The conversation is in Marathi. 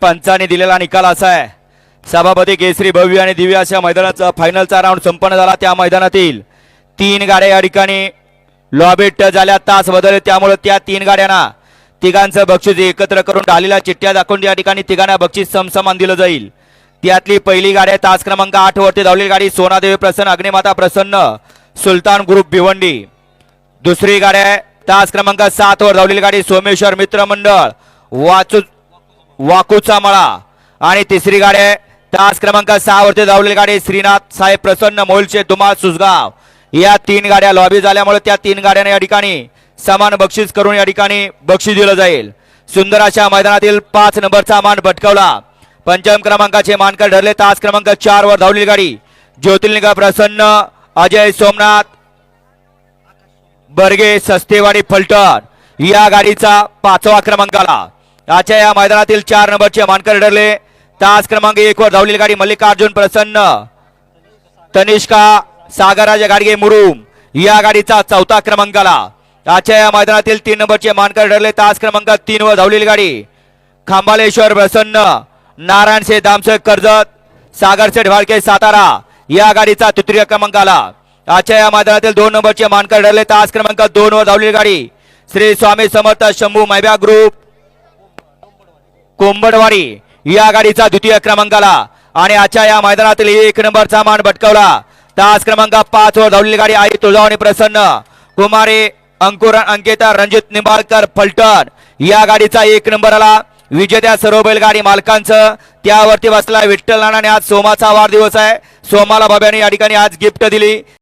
पंचाने दिलेला निकाल असा आहे. सभापती केसरी भव्य आणि दिव्य अशा मैदानाचा फायनलचा राऊंड संपन्न झाला. त्या मैदानातील तीन गाड्या या ठिकाणी लॉबेट झाल्या. तास बदलले. त्यामुळे त्या तीन गाड्यांना तिघांचं बक्षीस एकत्र करून डालीला चिठ्ठ्या दाखवून या ठिकाणी तिघांना बक्षीस समसमान दिलं जाईल. त्यातली पहिली गाडी आहे तास क्रमांक आठ वरती धावलेली गाडी सोनादेवी प्रसन्न अग्निमाता प्रसन्न सुलतान ग्रुप भिवंडी. दुसरी गाडी आहे तास क्रमांक सात वर धावलेली गाडी सोमेश्वर मित्रमंडळ वाचू वाकूचा मळा. आणि तिसरी गाडी आहे. तास क्रमांक सहा वरती धावलेली गाडी श्रीनाथ साहेब प्रसन्न मोलचे दुमाळ सुसगाव या तीन गाड्या लॉबी झाल्यामुळे त्या तीन गाड्यांना या ठिकाणी समान बक्षीस करून या ठिकाणी बक्षीस दिलं जाईल. सुंदर अशा मैदानातील पाच नंबरचा मान भटकवला. पंचम क्रमांकाचे मानकर ठरले. तास क्रमांक चार वर धावलेली गाडी ज्योतिर्लिंग प्रसन्न अजय सोमनाथ बर्गे सस्तेवाडी फलटण. या गाडीचा पाचवा क्रमांक आला आजच्या या मैदानातील चार नंबरचे मानकर ठरले तास क्रमांक एक वर धावलेली गाडी मल्लिकार्जुन प्रसन्न. तनिष्का सागराज गाडगे मुरुम. या गाडीचा चौथा क्रमांक आला. आजच्या या मैदानातील तीन नंबरचे मानकर ठरले तास क्रमांक तीन वर धावलेली गाडी खांबालेश्वर प्रसन्न. नारायण से दामसेठ कर्जत. सागर सेठ भाडके सातारा. या गाडीचा तृतीय क्रमांक आला. आजच्या या मैदानातील दोन नंबरचे मानकर ठरले तास क्रमांक दोन वर धावलेली गाडी श्री स्वामी समर्थ शंभू मैब्या ग्रुप कोंबडवाडी या गाडीचा द्वितीय क्रमांकाला. आणि आजच्या या मैदानातील एक नंबरचा मान भटकवला. तास क्रमांक पाच वर धावलेली गाडी आई तुळजावणी प्रसन्न. कुमारी अंकुर अंकिता रणजित निंबाळकर फलटण या गाडीचा एक नंबर आला. विजेत्या सर्व बैलगाडी मालकांचं त्यावरती बसला विठ्ठल नानाने आज सोमाचा वाढदिवस आहे. सोमाला बाब्याने या ठिकाणी आज गिफ्ट दिली.